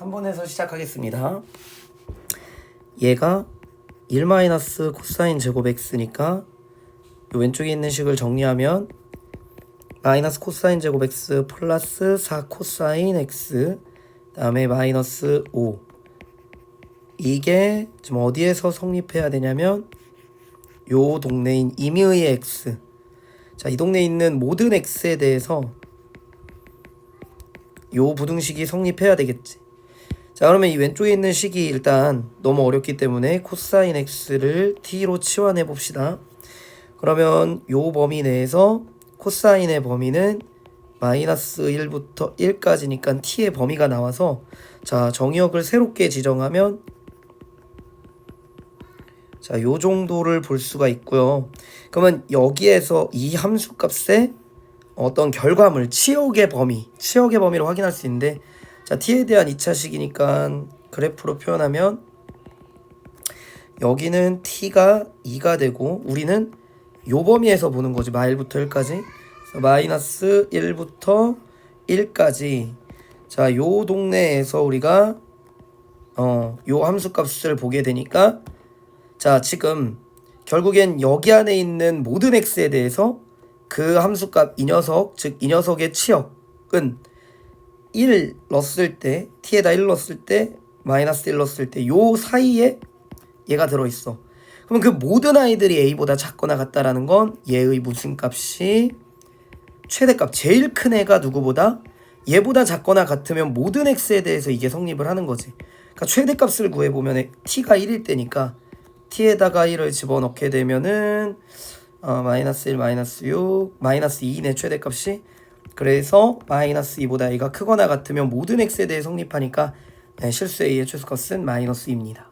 3번에서 시작하겠습니다. 얘가 1 마이너스 제곱 x니까 요 왼쪽에 있는 식을 정리하면 마이너스 코사인 제곱 x 플러스 4 코사인 x 다음에 마이너스 5 이게 지금 어디에서 성립해야 되냐면 요 동네인 임의의 x. 자 이 동네에 있는 모든 x에 대해서 요 부등식이 성립해야 되겠지 자 그러면 이 왼쪽에 있는 식이 일단 너무 어렵기 때문에 코사인 x를 t로 치환해 봅시다 그러면 요 범위 내에서 코사인의 범위는 마이너스 1부터 1까지니까 t의 범위가 나와서 자 정의역을 새롭게 지정하면 자, 요 정도를 볼 수가 있고요. 그러면 여기에서 이 함수 값의 어떤 결과물, 치역의 범위, 치역의 범위를 확인할 수 있는데 자, t에 대한 2차식이니까 그래프로 표현하면 여기는 t가 2가 되고 우리는 요 범위에서 보는 거지. 마일부터 1까지. 그래서 마이너스 1부터 1까지. 자, 요 동네에서 우리가 어, 요 함수 값을 보게 되니까 자, 지금 결국엔 여기 안에 있는 모든 x에 대해서 그 함수값 이 녀석, 즉 이 녀석의 치역은 1 넣었을 때 t에다 1 넣었을 때 마이너스 1 넣었을 때 요 사이에 얘가 들어있어. 그러면 그 모든 아이들이 a보다 작거나 같다라는 건 얘의 무슨 값이 최대값 제일 큰 애가 누구보다 얘보다 작거나 같으면 모든 x에 대해서 이게 성립을 하는 거지. 그러니까 최대값을 구해보면 t가 1일 때니까 t에다가 1을 집어넣게 되면은 어, 마이너스 1, 마이너스 6, 마이너스 2네 최대값이 그래서 마이너스 2보다 a가 크거나 같으면 모든 x에 대해 성립하니까 네, 실수 a의 최소값은 마이너스 2입니다.